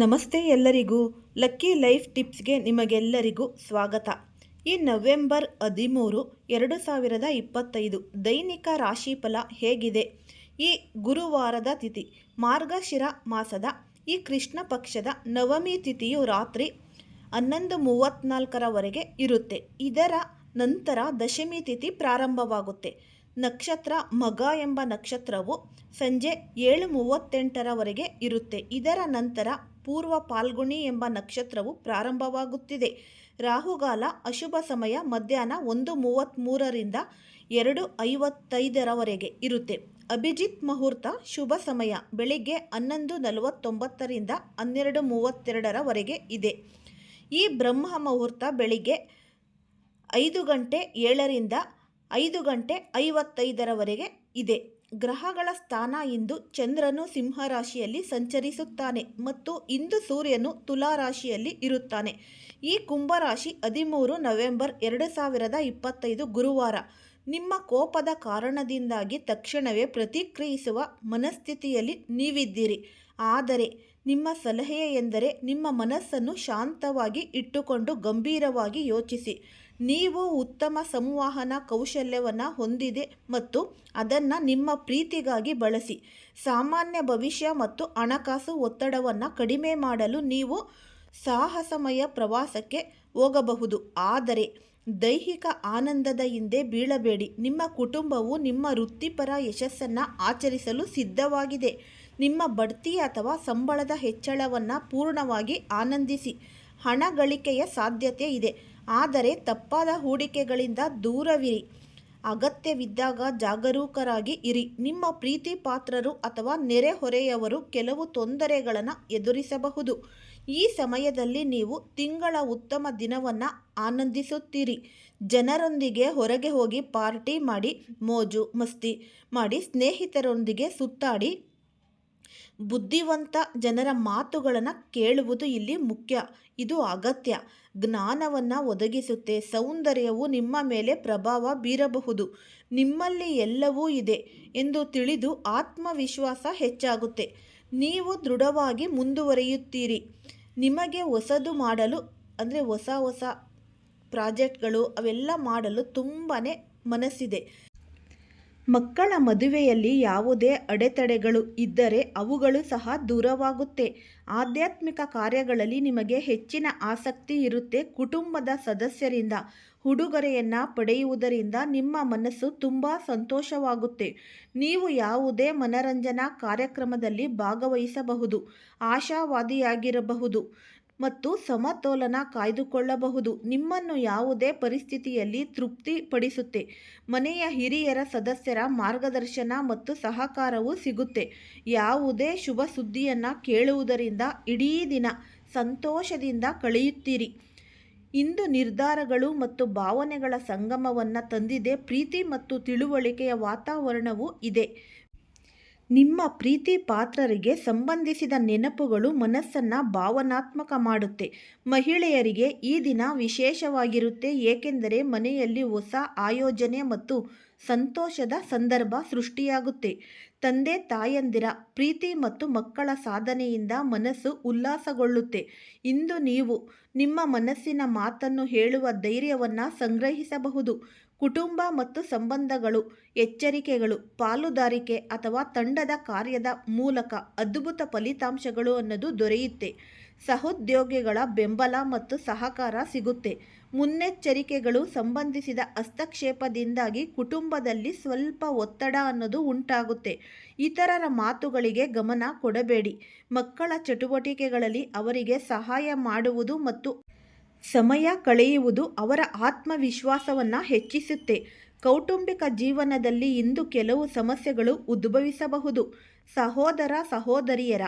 ನಮಸ್ತೆ ಎಲ್ಲರಿಗೂ lucky life ಟಿಪ್ಸ್ಗೆ ನಿಮಗೆಲ್ಲರಿಗೂ ಸ್ವಾಗತ. ಈ ನವೆಂಬರ್ ಹದಿಮೂರು, ಎರಡು ಸಾವಿರದ ಇಪ್ಪತ್ತೈದು ದೈನಿಕ ರಾಶಿಫಲ ಹೇಗಿದೆ? ಈ ಗುರುವಾರದ ತಿಥಿ, ಮಾರ್ಗಶಿರ ಮಾಸದ ಈ ಕೃಷ್ಣ ಪಕ್ಷದ ನವಮಿ ತಿಥಿಯು ರಾತ್ರಿ ಹನ್ನೊಂದು ಮೂವತ್ತ್ನಾಲ್ಕರವರೆಗೆ ಇರುತ್ತೆ. ಇದರ ನಂತರ ದಶಮಿ ತಿಥಿ ಪ್ರಾರಂಭವಾಗುತ್ತೆ. ನಕ್ಷತ್ರ ಮಗ ಎಂಬ ನಕ್ಷತ್ರವು ಸಂಜೆ ಏಳು ಮೂವತ್ತೆಂಟರವರೆಗೆ ಇರುತ್ತೆ. ಇದರ ನಂತರ ಪೂರ್ವ ಪಾಲ್ಗುಣಿ ಎಂಬ ನಕ್ಷತ್ರವು ಪ್ರಾರಂಭವಾಗುತ್ತಿದೆ. ರಾಹುಗಾಲ ಅಶುಭ ಸಮಯ ಮಧ್ಯಾಹ್ನ ಒಂದು ಮೂವತ್ತ್ಮೂರರಿಂದ ಎರಡು ಐವತ್ತೈದರವರೆಗೆ ಇರುತ್ತೆ. ಅಭಿಜಿತ್ ಮುಹೂರ್ತ ಶುಭ ಸಮಯ ಬೆಳಿಗ್ಗೆ ಹನ್ನೊಂದು ನಲವತ್ತೊಂಬತ್ತರಿಂದ ಹನ್ನೆರಡು ಮೂವತ್ತೆರಡರವರೆಗೆ ಇದೆ. ಈ ಬ್ರಹ್ಮ ಮುಹೂರ್ತ ಬೆಳಿಗ್ಗೆ ಐದು ಗಂಟೆ ಏಳರಿಂದ ಐದು ಗಂಟೆ ಐವತ್ತೈದರವರೆಗೆ ಇದೆ. ಗ್ರಹಗಳ ಸ್ಥಾನ ಇಂದು ಚಂದ್ರನು ಸಿಂಹರಾಶಿಯಲ್ಲಿ ಸಂಚರಿಸುತ್ತಾನೆ ಮತ್ತು ಇಂದು ಸೂರ್ಯನು ತುಲಾ ರಾಶಿಯಲ್ಲಿ ಇರುತ್ತಾನೆ. ಈ ಕುಂಭರಾಶಿ ಹದಿಮೂರು ನವೆಂಬರ್ ಎರಡು ಸಾವಿರದ ಇಪ್ಪತ್ತೈದು ಗುರುವಾರ. ನಿಮ್ಮ ಕೋಪದ ಕಾರಣದಿಂದಾಗಿ ತಕ್ಷಣವೇ ಪ್ರತಿಕ್ರಿಯಿಸುವ ಮನಸ್ಥಿತಿಯಲ್ಲಿ ನೀವಿದ್ದೀರಿ. ಆದರೆ ನಿಮ್ಮ ಸಲಹೆ ಎಂದರೆ ನಿಮ್ಮ ಮನಸ್ಸನ್ನು ಶಾಂತವಾಗಿ ಇಟ್ಟುಕೊಂಡು ಗಂಭೀರವಾಗಿ ಯೋಚಿಸಿ. ನೀವು ಉತ್ತಮ ಸಂವಹನ ಕೌಶಲ್ಯವನ್ನು ಹೊಂದಿದೆ ಮತ್ತು ಅದನ್ನು ನಿಮ್ಮ ಪ್ರೀತಿಗಾಗಿ ಬಳಸಿ. ಸಾಮಾನ್ಯ ಭವಿಷ್ಯ ಮತ್ತು ಹಣಕಾಸು ಒತ್ತಡವನ್ನು ಕಡಿಮೆ ಮಾಡಲು ನೀವು ಸಾಹಸಮಯ ಪ್ರವಾಸಕ್ಕೆ ಹೋಗಬಹುದು. ಆದರೆ ದೈಹಿಕ ಆನಂದದ ಹಿಂದೆ ಬೀಳಬೇಡಿ. ನಿಮ್ಮ ಕುಟುಂಬವು ನಿಮ್ಮ ವೃತ್ತಿಪರ ಯಶಸ್ಸನ್ನು ಆಚರಿಸಲು ಸಿದ್ಧವಾಗಿದೆ. ನಿಮ್ಮ ಬಡ್ತಿ ಅಥವಾ ಸಂಬಳದ ಹೆಚ್ಚಳವನ್ನು ಪೂರ್ಣವಾಗಿ ಆನಂದಿಸಿ. ಹಣ ಗಳಿಕೆಯ ಸಾಧ್ಯತೆ ಇದೆ. ಆದರೆ ತಪ್ಪಾದ ಹೂಡಿಕೆಗಳಿಂದ ದೂರವಿರಿ. ಅಗತ್ಯವಿದ್ದಾಗ ಜಾಗರೂಕರಾಗಿ ಇರಿ. ನಿಮ್ಮ ಪ್ರೀತಿ ಪಾತ್ರರು ಅಥವಾ ನೆರೆಹೊರೆಯವರು ಕೆಲವು ತೊಂದರೆಗಳನ್ನು ಎದುರಿಸಬಹುದು. ಈ ಸಮಯದಲ್ಲಿ ನೀವು ತಿಂಗಳ ಉತ್ತಮ ದಿನವನ್ನು ಆನಂದಿಸುತ್ತೀರಿ. ಜನರೊಂದಿಗೆ ಹೊರಗೆ ಹೋಗಿ ಪಾರ್ಟಿ ಮಾಡಿ, ಮೋಜು ಮಸ್ತಿ ಮಾಡಿ, ಸ್ನೇಹಿತರೊಂದಿಗೆ ಸುತ್ತಾಡಿ ಬುದ್ಧಿವಂತ ಜನರ ಮಾತುಗಳನ್ನು ಕೇಳುವುದು ಇಲ್ಲಿ ಮುಖ್ಯ. ಇದು ಅಗತ್ಯ. ಜ್ಞಾನವನ್ನು ಒದಗಿಸುತ್ತೆ. ಸೌಂದರ್ಯವು ನಿಮ್ಮ ಮೇಲೆ ಪ್ರಭಾವ ಬೀರಬಹುದು. ನಿಮ್ಮಲ್ಲಿ ಎಲ್ಲವೂ ಇದೆ ಎಂದು ತಿಳಿದು ಆತ್ಮವಿಶ್ವಾಸ ಹೆಚ್ಚಾಗುತ್ತೆ. ನೀವು ದೃಢವಾಗಿ ಮುಂದುವರಿಯುತ್ತೀರಿ. ನಿಮಗೆ ಹೊಸದು ಮಾಡಲು, ಅಂದರೆ ಹೊಸ ಹೊಸ ಪ್ರಾಜೆಕ್ಟ್ಗಳು ಅವೆಲ್ಲ ಮಾಡಲು ತುಂಬಾ ಮನಸ್ಸಿದೆ. ಮಕ್ಕಳ ಮದುವೆಯಲ್ಲಿ ಯಾವುದೇ ಅಡೆತಡೆಗಳು ಇದ್ದರೆ ಅವುಗಳು ಸಹ ದೂರವಾಗುತ್ತೆ. ಆಧ್ಯಾತ್ಮಿಕ ಕಾರ್ಯಗಳಲ್ಲಿ ನಿಮಗೆ ಹೆಚ್ಚಿನ ಆಸಕ್ತಿ ಇರುತ್ತೆ ಕುಟುಂಬದ ಸದಸ್ಯರಿಂದ. ಉಡುಗೊರೆಯನ್ನು ಪಡೆಯುವುದರಿಂದ ನಿಮ್ಮ ಮನಸ್ಸು ತುಂಬ ಸಂತೋಷವಾಗುತ್ತೆ. ನೀವು ಯಾವುದೇ ಮನರಂಜನಾ ಕಾರ್ಯಕ್ರಮದಲ್ಲಿ ಭಾಗವಹಿಸಬಹುದು. ಆಶಾವಾದಿಯಾಗಿರಬಹುದು. ಮತ್ತು ಸಮತೋಲನ ಕಾಯ್ದುಕೊಳ್ಳಬಹುದು. ನಿಮ್ಮನ್ನು ಯಾವುದೇ ಪರಿಸ್ಥಿತಿಯಲ್ಲಿ ತೃಪ್ತಿಪಡಿಸುತ್ತೆ. ಮನೆಯ ಹಿರಿಯರ ಸದಸ್ಯರ ಮಾರ್ಗದರ್ಶನ ಮತ್ತು ಸಹಕಾರವು ಸಿಗುತ್ತೆ. ಯಾವುದೇ ಶುಭ ಸುದ್ದಿಯನ್ನು ಕೇಳುವುದರಿಂದ ಇಡೀ ದಿನ ಸಂತೋಷದಿಂದ ಕಳೆಯುತ್ತೀರಿ. ಇಂದು ನಿರ್ಧಾರಗಳು ಮತ್ತು ಭಾವನೆಗಳ ಸಂಗಮವನ್ನು ತಂದಿದೆ. ಪ್ರೀತಿ ಮತ್ತು ತಿಳುವಳಿಕೆಯ ವಾತಾವರಣವೂ ಇದೆ. ನಿಮ್ಮ ಪ್ರೀತಿ ಪಾತ್ರರಿಗೆ ಸಂಬಂಧಿಸಿದ ನೆನಪುಗಳು ಮನಸ್ಸನ್ನು ಭಾವನಾತ್ಮಕ ಮಾಡುತ್ತೆ. ಮಹಿಳೆಯರಿಗೆ ಈ ದಿನ ವಿಶೇಷವಾಗಿರುತ್ತೆ. ಏಕೆಂದರೆ ಮನೆಯಲ್ಲಿ ಹೊಸ ಆಯೋಜನೆ ಮತ್ತು ಸಂತೋಷದ ಸಂದರ್ಭ ಸೃಷ್ಟಿಯಾಗುತ್ತೆ. ತಂದೆ ತಾಯಂದಿರ ಪ್ರೀತಿ ಮತ್ತು ಮಕ್ಕಳ ಸಾಧನೆಯಿಂದ ಮನಸ್ಸು ಉಲ್ಲಾಸಗೊಳ್ಳುತ್ತೆ. ಇಂದು ನೀವು ನಿಮ್ಮ ಮನಸ್ಸಿನ ಮಾತನ್ನು ಹೇಳುವ ಧೈರ್ಯವನ್ನು ಸಂಗ್ರಹಿಸಬಹುದು. ಕುಟುಂಬ ಮತ್ತು ಸಂಬಂಧಗಳು, ಎಚ್ಚರಿಕೆಗಳು, ಪಾಲುದಾರಿಕೆ ಅಥವಾ ತಂಡದ ಕಾರ್ಯದ ಮೂಲಕ ಅದ್ಭುತ ಫಲಿತಾಂಶಗಳು ಅನ್ನೋದು ದೊರೆಯುತ್ತೆ. ಸಹೋದ್ಯೋಗಿಗಳ ಬೆಂಬಲ ಮತ್ತು ಸಹಕಾರ ಸಿಗುತ್ತೆ. ಮುನ್ನೆಚ್ಚರಿಕೆಗಳು ಸಂಬಂಧಿಸಿದ ಹಸ್ತಕ್ಷೇಪದಿಂದಾಗಿ ಕುಟುಂಬದಲ್ಲಿ ಸ್ವಲ್ಪ ಒತ್ತಡ ಅನ್ನೋದು ಉಂಟಾಗುತ್ತೆ. ಇತರರ ಮಾತುಗಳಿಗೆ ಗಮನ ಕೊಡಬೇಡಿ. ಮಕ್ಕಳ ಚಟುವಟಿಕೆಗಳಲ್ಲಿ ಅವರಿಗೆ ಸಹಾಯ ಮಾಡುವುದು ಮತ್ತು ಸಮಯ ಕಳೆಯುವುದು ಅವರ ಆತ್ಮವಿಶ್ವಾಸವನ್ನು ಹೆಚ್ಚಿಸುತ್ತೆ. ಕೌಟುಂಬಿಕ ಜೀವನದಲ್ಲಿ ಇಂದು ಕೆಲವು ಸಮಸ್ಯೆಗಳು ಉದ್ಭವಿಸಬಹುದು. ಸಹೋದರ ಸಹೋದರಿಯರ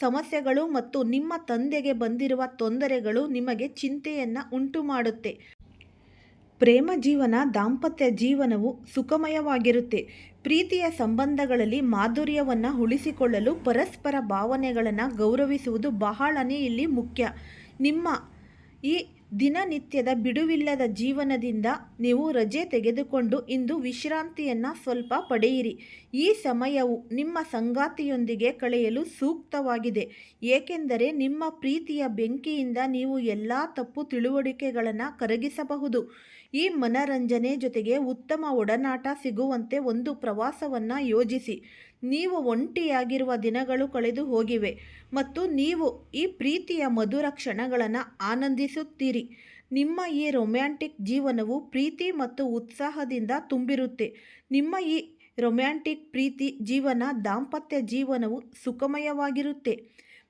ಸಮಸ್ಯೆಗಳು ಮತ್ತು ನಿಮ್ಮ ತಂದೆಗೆ ಬಂದಿರುವ ತೊಂದರೆಗಳು ನಿಮಗೆ ಚಿಂತೆಯನ್ನು ಉಂಟುಮಾಡುತ್ತೆ. ಪ್ರೇಮ ಜೀವನ ದಾಂಪತ್ಯ ಜೀವನವು ಸುಖಮಯವಾಗಿರುತ್ತೆ. ಪ್ರೀತಿಯ ಸಂಬಂಧಗಳಲ್ಲಿ ಮಾಧುರ್ಯವನ್ನು ಉಳಿಸಿಕೊಳ್ಳಲು ಪರಸ್ಪರ ಭಾವನೆಗಳನ್ನು ಗೌರವಿಸುವುದು ಬಹಳನೇ ಇಲ್ಲಿ ಮುಖ್ಯ. ನಿಮ್ಮ ಈ ದಿನನಿತ್ಯದ ಬಿಡುವಿಲ್ಲದ ಜೀವನದಿಂದ ನೀವು ರಜೆ ತೆಗೆದುಕೊಂಡು ಇಂದು ವಿಶ್ರಾಂತಿಯನ್ನು ಸ್ವಲ್ಪ ಪಡೆಯಿರಿ. ಈ ಸಮಯವು ನಿಮ್ಮ ಸಂಗಾತಿಯೊಂದಿಗೆ ಕಳೆಯಲು ಸೂಕ್ತವಾಗಿದೆ. ಏಕೆಂದರೆ ನಿಮ್ಮ ಪ್ರೀತಿಯ ಬೆಂಕಿಯಿಂದ ನೀವು ಎಲ್ಲ ತಪ್ಪು ತಿಳುವಳಿಕೆಗಳನ್ನು ಕರಗಿಸಬಹುದು. ಈ ಮನರಂಜನೆ ಜೊತೆಗೆ ಉತ್ತಮ ಒಡನಾಟ ಸಿಗುವಂತೆ ಒಂದು ಪ್ರವಾಸವನ್ನು ಯೋಜಿಸಿ. ನೀವು ಒಂಟಿಯಾಗಿರುವ ದಿನಗಳು ಕಳೆದು ಹೋಗಿವೆ ಮತ್ತು ನೀವು ಈ ಪ್ರೀತಿಯ ಮಧುರ ಕ್ಷಣಗಳನ್ನು ಆನಂದಿಸುತ್ತೀರಿ. ನಿಮ್ಮ ಈ ರೊಮ್ಯಾಂಟಿಕ್ ಜೀವನವು ಪ್ರೀತಿ ಮತ್ತು ಉತ್ಸಾಹದಿಂದ ತುಂಬಿರುತ್ತೆ. ನಿಮ್ಮ ಈ ರೊಮ್ಯಾಂಟಿಕ್ ಪ್ರೀತಿ ಜೀವನ ದಾಂಪತ್ಯ ಜೀವನವು ಸುಖಮಯವಾಗಿರುತ್ತೆ.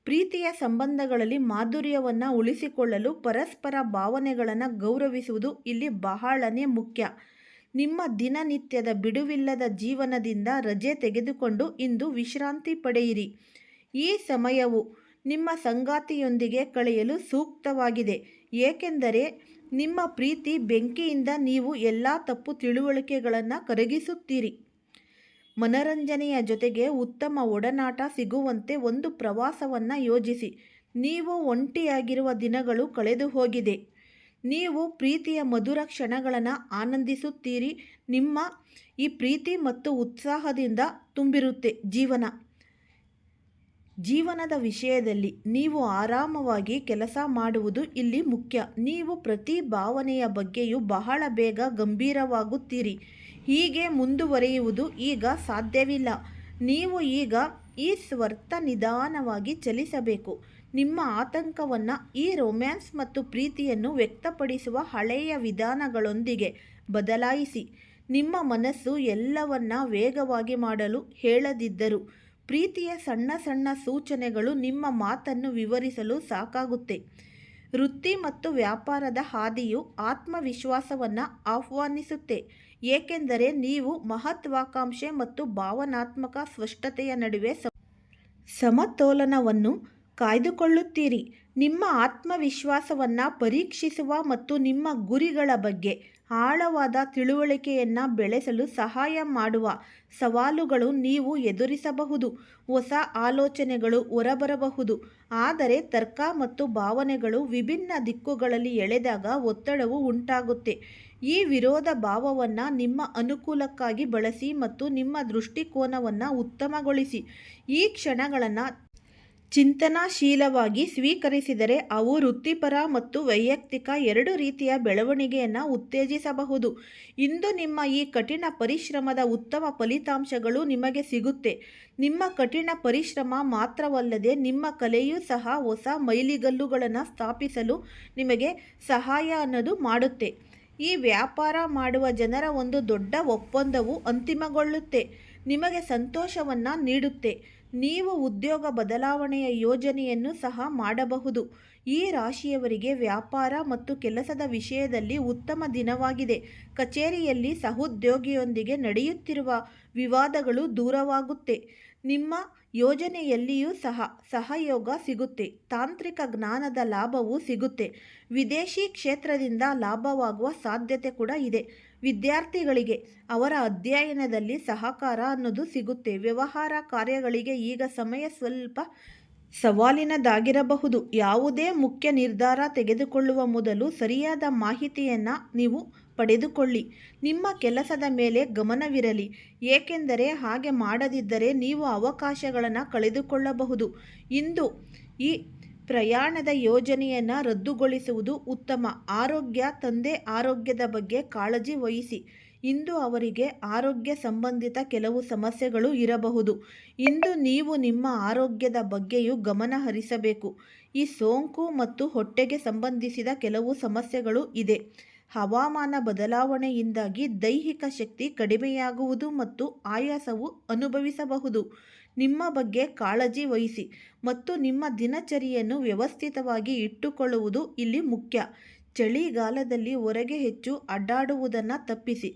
ಪ್ರೀತಿಯ ಸಂಬಂಧಗಳಲ್ಲಿ ಮಾಧುರ್ಯವನ್ನು ಉಳಿಸಿಕೊಳ್ಳಲು ಪರಸ್ಪರ ಭಾವನೆಗಳನ್ನು ಗೌರವಿಸುವುದು ಇಲ್ಲಿ ಬಹಳನೇ ಮುಖ್ಯ. ನಿಮ್ಮ ದಿನನಿತ್ಯದ ಬಿಡುವಿಲ್ಲದ ಜೀವನದಿಂದ ರಜೆ ತೆಗೆದುಕೊಂಡು ಇಂದು ವಿಶ್ರಾಂತಿ ಪಡೆಯಿರಿ. ಈ ಸಮಯವು ನಿಮ್ಮ ಸಂಗಾತಿಯೊಂದಿಗೆ ಕಳೆಯಲು ಸೂಕ್ತವಾಗಿದೆ. ಏಕೆಂದರೆ ನಿಮ್ಮ ಪ್ರೀತಿ ಬೆಂಕಿಯಿಂದ ನೀವು ಎಲ್ಲ ತಪ್ಪು ತಿಳುವಳಿಕೆಗಳನ್ನು ಕರಗಿಸುತ್ತೀರಿ. ಮನರಂಜನೆಯ ಜೊತೆಗೆ ಉತ್ತಮ ಒಡನಾಟ ಸಿಗುವಂತೆ ಒಂದು ಪ್ರವಾಸವನ್ನು ಯೋಜಿಸಿ. ನೀವು ಒಂಟಿಯಾಗಿರುವ ದಿನಗಳು ಕಳೆದು ಹೋಗಿದೆ. ನೀವು ಪ್ರೀತಿಯ ಮಧುರ ಕ್ಷಣಗಳನ್ನು ಆನಂದಿಸುತ್ತೀರಿ. ನಿಮ್ಮ ಈ ಪ್ರೀತಿ ಮತ್ತು ಉತ್ಸಾಹದಿಂದ ತುಂಬಿರುತ್ತೆ ಜೀವನ. ಜೀವನದ ವಿಷಯದಲ್ಲಿ ನೀವು ಆರಾಮವಾಗಿ ಕೆಲಸ ಮಾಡುವುದು ಇಲ್ಲಿ ಮುಖ್ಯ. ನೀವು ಪ್ರತಿ ಭಾವನೆಯ ಬಗ್ಗೆಯೂ ಬಹಳ ಬೇಗ ಗಂಭೀರವಾಗುತ್ತೀರಿ. ಹೀಗೆ ಮುಂದುವರಿಯುವುದು ಈಗ ಸಾಧ್ಯವಿಲ್ಲ. ನೀವು ಈಗ ಈ ಸ್ವರ್ಥ ನಿಧಾನವಾಗಿ ಚಲಿಸಬೇಕು. ನಿಮ್ಮ ಆತಂಕವನ್ನು ಈ ರೊಮ್ಯಾನ್ಸ್ ಮತ್ತು ಪ್ರೀತಿಯನ್ನು ವ್ಯಕ್ತಪಡಿಸುವ ಹಳೆಯ ವಿಧಾನಗಳೊಂದಿಗೆ ಬದಲಾಯಿಸಿ. ನಿಮ್ಮ ಮನಸ್ಸು ಎಲ್ಲವನ್ನ ವೇಗವಾಗಿ ಮಾಡಲು ಹೇಳದಿದ್ದರು ಪ್ರೀತಿಯ ಸಣ್ಣ ಸಣ್ಣ ಸೂಚನೆಗಳು ನಿಮ್ಮ ಮಾತನ್ನು ವಿವರಿಸಲು ಸಾಕಾಗುತ್ತೆ. ವೃತ್ತಿ ಮತ್ತು ವ್ಯಾಪಾರದ ಹಾದಿಯು ಆತ್ಮವಿಶ್ವಾಸವನ್ನು ಆಹ್ವಾನಿಸುತ್ತೆ. ಏಕೆಂದರೆ ನೀವು ಮಹತ್ವಾಕಾಂಕ್ಷೆ ಮತ್ತು ಭಾವನಾತ್ಮಕ ಸ್ಪಷ್ಟತೆಯ ನಡುವೆ ಸಮತೋಲನವನ್ನು ಕಾಯ್ದುಕೊಳ್ಳುತ್ತೀರಿ. ನಿಮ್ಮ ಆತ್ಮವಿಶ್ವಾಸವನ್ನು ಪರೀಕ್ಷಿಸುವ ಮತ್ತು ನಿಮ್ಮ ಗುರಿಗಳ ಬಗ್ಗೆ ಆಳವಾದ ತಿಳುವಳಿಕೆಯನ್ನು ಬೆಳೆಸಲು ಸಹಾಯ ಮಾಡುವ ಸವಾಲುಗಳು ನೀವು ಎದುರಿಸಬಹುದು. ಹೊಸ ಆಲೋಚನೆಗಳು ಹೊರಬರಬಹುದು. ಆದರೆ ತರ್ಕ ಮತ್ತು ಭಾವನೆಗಳು ವಿಭಿನ್ನ ದಿಕ್ಕುಗಳಲ್ಲಿ ಎಳೆದಾಗ ಒತ್ತಡವು ಉಂಟಾಗುತ್ತೆ. ಈ ವಿರೋಧ ಭಾವವನ್ನು ನಿಮ್ಮ ಅನುಕೂಲಕ್ಕಾಗಿ ಬಳಸಿ ಮತ್ತು ನಿಮ್ಮ ದೃಷ್ಟಿಕೋನವನ್ನು ಉತ್ತಮಗೊಳಿಸಿ. ಈ ಕ್ಷಣಗಳನ್ನು ಚಿಂತನಾಶೀಲವಾಗಿ ಸ್ವೀಕರಿಸಿದರೆ ಅವು ವೃತ್ತಿಪರ ಮತ್ತು ವೈಯಕ್ತಿಕ ಎರಡು ರೀತಿಯ ಬೆಳವಣಿಗೆಯನ್ನು ಉತ್ತೇಜಿಸಬಹುದು. ಇಂದು ನಿಮ್ಮ ಈ ಕಠಿಣ ಪರಿಶ್ರಮದ ಉತ್ತಮ ಫಲಿತಾಂಶಗಳು ನಿಮಗೆ ಸಿಗುತ್ತೆ. ನಿಮ್ಮ ಕಠಿಣ ಪರಿಶ್ರಮ ಮಾತ್ರವಲ್ಲದೆ ನಿಮ್ಮ ಕಲೆಯೂ ಸಹ ಹೊಸ ಮೈಲಿಗಲ್ಲುಗಳನ್ನು ಸ್ಥಾಪಿಸಲು ನಿಮಗೆ ಸಹಾಯ ಅನ್ನೋದು ಮಾಡುತ್ತೆ. ಈ ವ್ಯಾಪಾರ ಮಾಡುವ ಜನರ ಒಂದು ದೊಡ್ಡ ಒಪ್ಪಂದವು ಅಂತಿಮಗೊಳ್ಳುತ್ತೆ, ನಿಮಗೆ ಸಂತೋಷವನ್ನು ನೀಡುತ್ತೆ. ನೀವು ಉದ್ಯೋಗ ಬದಲಾವಣೆಯ ಯೋಜನೆಯನ್ನು ಸಹ ಮಾಡಬಹುದು. ಈ ರಾಶಿಯವರಿಗೆ ವ್ಯಾಪಾರ ಮತ್ತು ಕೆಲಸದ ವಿಷಯದಲ್ಲಿ ಉತ್ತಮ ದಿನವಾಗಿದೆ. ಕಚೇರಿಯಲ್ಲಿ ಸಹೋದ್ಯೋಗಿಯೊಂದಿಗೆ ನಡೆಯುತ್ತಿರುವ ವಿವಾದಗಳು ದೂರವಾಗುತ್ತೆ. ನಿಮ್ಮ ಯೋಜನೆಯಲ್ಲಿಯೂ ಸಹ ಸಹಯೋಗ ಸಿಗುತ್ತೆ. ತಾಂತ್ರಿಕ ಜ್ಞಾನದ ಲಾಭವೂ ಸಿಗುತ್ತೆ. ವಿದೇಶಿ ಕ್ಷೇತ್ರದಿಂದ ಲಾಭವಾಗುವ ಸಾಧ್ಯತೆ ಕೂಡ ಇದೆ. ವಿದ್ಯಾರ್ಥಿಗಳಿಗೆ ಅವರ ಅಧ್ಯಯನದಲ್ಲಿ ಸಹಕಾರ ಅನ್ನೋದು ಸಿಗುತ್ತೆ. ವ್ಯವಹಾರ ಕಾರ್ಯಗಳಿಗೆ ಈಗ ಸಮಯ ಸ್ವಲ್ಪ ಸವಾಲಿನದಾಗಿರಬಹುದು. ಯಾವುದೇ ಮುಖ್ಯ ನಿರ್ಧಾರ ತೆಗೆದುಕೊಳ್ಳುವ ಮೊದಲು ಸರಿಯಾದ ಮಾಹಿತಿಯನ್ನು ನೀವು ಪಡೆದುಕೊಳ್ಳಿ. ನಿಮ್ಮ ಕೆಲಸದ ಮೇಲೆ ಗಮನವಿರಲಿ. ಏಕೆಂದರೆ ಹಾಗೆ ಮಾಡದಿದ್ದರೆ ನೀವು ಅವಕಾಶಗಳನ್ನು ಕಳೆದುಕೊಳ್ಳಬಹುದು. ಇಂದು ಈ ಪ್ರಯಾಣದ ಯೋಜನೆಯನ್ನು ರದ್ದುಗೊಳಿಸುವುದು ಉತ್ತಮ. ಆರೋಗ್ಯ, ತಂದೆ ಆರೋಗ್ಯದ ಬಗ್ಗೆ ಕಾಳಜಿ ವಹಿಸಿ. ಇಂದು ಅವರಿಗೆ ಆರೋಗ್ಯ ಸಂಬಂಧಿತ ಕೆಲವು ಸಮಸ್ಯೆಗಳು ಇರಬಹುದು. ಇಂದು ನೀವು ನಿಮ್ಮ ಆರೋಗ್ಯದ ಬಗ್ಗೆಯೂ ಗಮನ ಹರಿಸಬೇಕು. ಈ ಸೋಂಕು ಮತ್ತು ಹೊಟ್ಟೆಗೆ ಸಂಬಂಧಿಸಿದ ಕೆಲವು ಸಮಸ್ಯೆಗಳು ಇದೆ. ಹವಾಮಾನ ಬದಲಾವಣೆಯಿಂದಾಗಿ ದೈಹಿಕ ಶಕ್ತಿ ಕಡಿಮೆಯಾಗುವುದು ಮತ್ತು ಆಯಾಸವು ಅನುಭವಿಸಬಹುದು. ನಿಮ್ಮ ಬಗ್ಗೆ ಕಾಳಜಿ ವಹಿಸಿ ಮತ್ತು ನಿಮ್ಮ ದಿನಚರಿಯನ್ನು ವ್ಯವಸ್ಥಿತವಾಗಿ ಇಟ್ಟುಕೊಳ್ಳುವುದು ಇಲ್ಲಿ ಮುಖ್ಯ. ಚಳಿಗಾಲದಲ್ಲಿ ಹೊರಗೆ ಹೆಚ್ಚು ಅಡ್ಡಾಡುವುದನ್ನು ತಪ್ಪಿಸಿ.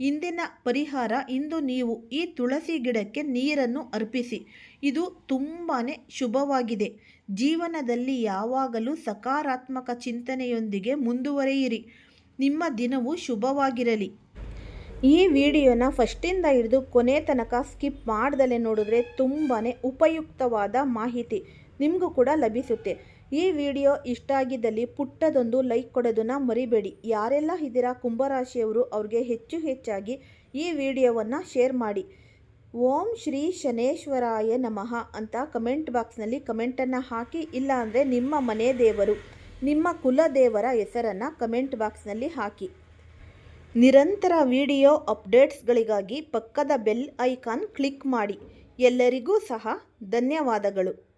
ಇಂದಿನ ಪರಿಹಾರ ಇಂದು ನೀವು ಈ ತುಳಸಿ ಗಿಡಕ್ಕೆ ನೀರನ್ನು ಅರ್ಪಿಸಿ. ಇದು ತುಂಬಾ ಶುಭವಾಗಿದೆ. ಜೀವನದಲ್ಲಿ ಯಾವಾಗಲೂ ಸಕಾರಾತ್ಮಕ ಚಿಂತನೆಯೊಂದಿಗೆ ಮುಂದುವರಿಯಿರಿ. ನಿಮ್ಮ ದಿನವು ಶುಭವಾಗಿರಲಿ. ಈ ವಿಡಿಯೋನ ಫಸ್ಟಿಂದ ಹಿಡಿದು ಕೊನೆ ತನಕ ಸ್ಕಿಪ್ ಮಾಡ್ದಲೇ ನೋಡಿದ್ರೆ ತುಂಬಾ ಉಪಯುಕ್ತವಾದ ಮಾಹಿತಿ ನಿಮಗೂ ಕೂಡ ಲಭಿಸುತ್ತೆ. ಈ ವಿಡಿಯೋ ಇಷ್ಟ ಆಗಿದ್ದಲ್ಲಿ ಪುಟ್ಟದೊಂದು ಲೈಕ್ ಕೊಡೋದನ್ನು ಮರಿಬೇಡಿ. ಯಾರೆಲ್ಲ ಇದ್ದೀರಾ ಕುಂಭರಾಶಿಯವರು, ಅವ್ರಿಗೆ ಹೆಚ್ಚು ಹೆಚ್ಚಾಗಿ ಈ ವಿಡಿಯೋವನ್ನು ಶೇರ್ ಮಾಡಿ. ಓಂ ಶ್ರೀ ಶನೇಶ್ವರಾಯ ನಮಃ ಅಂತ ಕಮೆಂಟ್ ಬಾಕ್ಸ್ನಲ್ಲಿ ಕಮೆಂಟನ್ನು ಹಾಕಿ, ಇಲ್ಲಾಂದರೆ ನಿಮ್ಮ ಮನೆ ದೇವರು. ನಿಮ್ಮ ಕುಲದೇವರ ಹೆಸರನ್ನು ಕಮೆಂಟ್ ಬಾಕ್ಸ್ನಲ್ಲಿ ಹಾಕಿ. ನಿರಂತರ ವಿಡಿಯೋ ಅಪ್ಡೇಟ್ಸ್ಗಳಿಗಾಗಿ ಪಕ್ಕದ ಬೆಲ್ ಐಕಾನ್ ಕ್ಲಿಕ್ ಮಾಡಿ. ಎಲ್ಲರಿಗೂ ಸಹ ಧನ್ಯವಾದಗಳು.